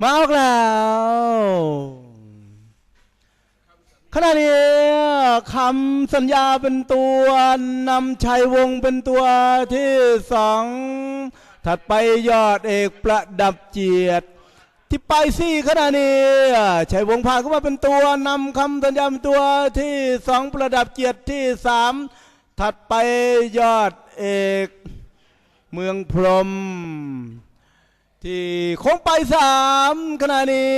มาออกแล้วขณะนี้คำสัญญาเป็นตัวนำชัยวงเป็นตัวที่สองถัดไปยอดเอกประดับเจียรติที่ไปสี่ขณะนี้ชัยวงพาเข้ามาเป็นตัวนำคำสัญญาเป็นตัวที่สองประดับเจียรติที่สามถัดไปยอดเอก เมืองพรม ที่คงไปสามขณะนี้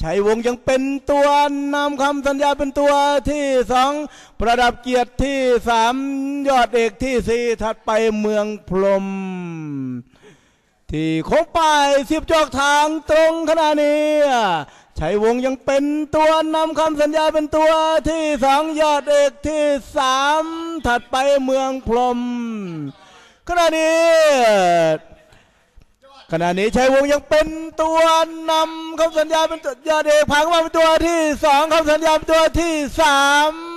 ชัยวงยังเป็นตัวนำคำสัญญาเป็นตัวที่สองประดับเกียรติที่สามยอดเอกที่สี่ถัดไปเมืองพรมที่คงไปสิบจอกทางตรงขณะนี้ชัยวงยังเป็นตัวนำคำสัญญาเป็นตัวที่สองยอดเอกที่สามถัดไปเมืองพรมขณะนี้ ขณะนี้ชัยวงยังเป็นตัวนำคำสัญญาเป็นตัวยาเดกพังมาเป็นตัวที่สองคำสัญญาเป็นตัวที่สาม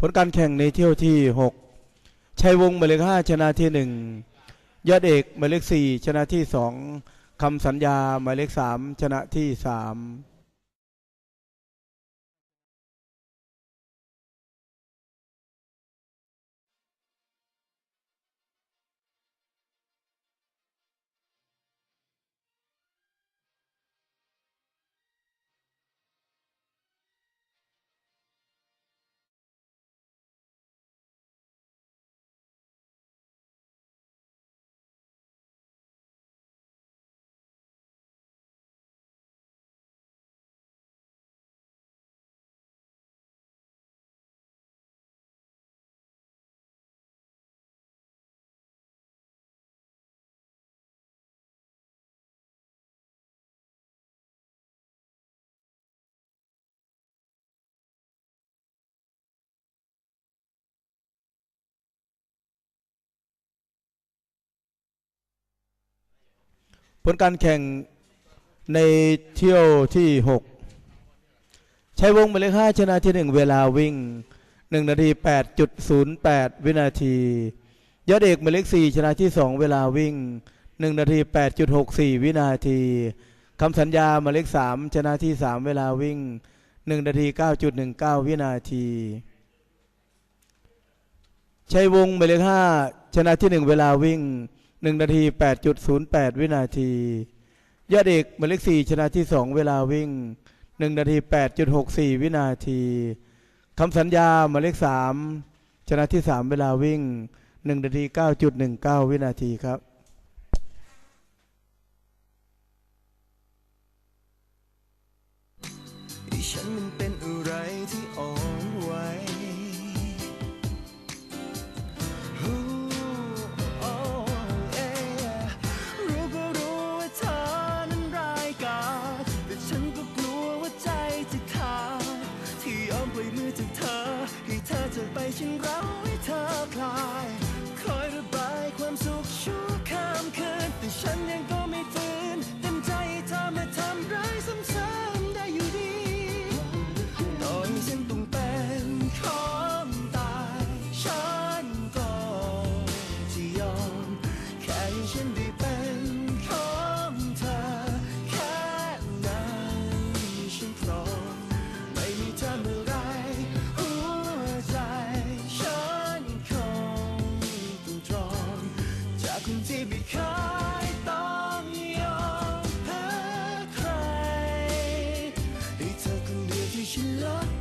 ผลการแข่งในเที่ยวที่ 6 ชัยวงศ์หมายเลขหชนะที่ 1ยอดเอกหมายเลข4ชนะที่ 2คำสัญญาหมายเลข3ชนะที่ 3 ผลการแข่งในเที่ยวที่หกชัยวงหมายเลขห้าชนะที่หนึ่งเวลาวิ่งหนึ่งนาทีแปดจุดศูนย์แปดวินาที ยอดเอกหมายเลขสี่ชนะที่สองเวลาวิ่งหนึ่งนาทีแปดจุดหกสี่วินาทีคำสัญญาหมายเลขสามชนะที่สามเวลาวิ่งหนึ่งนาทีเก้าจุดหนึ่งเก้าวินาทีชัยวงหมายเลขห้าชนะที่หนึ่งเวลาวิ่ง หนึ่งนาทีแปดจุดศูนย์แปดวินาทียอดเอกหมายเลขสี่ชนะที่สองเวลาวิ่งหนึ่งนาทีแปดจุดหกสี่วินาทีคำสัญญาหมายเลขสามชนะที่สามเวลาวิ่งหนึ่งนาทีเก้าจุดหนึ่งเก้าวินาทีครับ ฉันเราให้เธอคลาย คอยระบายความสุขชั่ว คนที่ไม่เคยต้องยอมแพ้ใครให้เธอคนเดียวที่ฉันรัก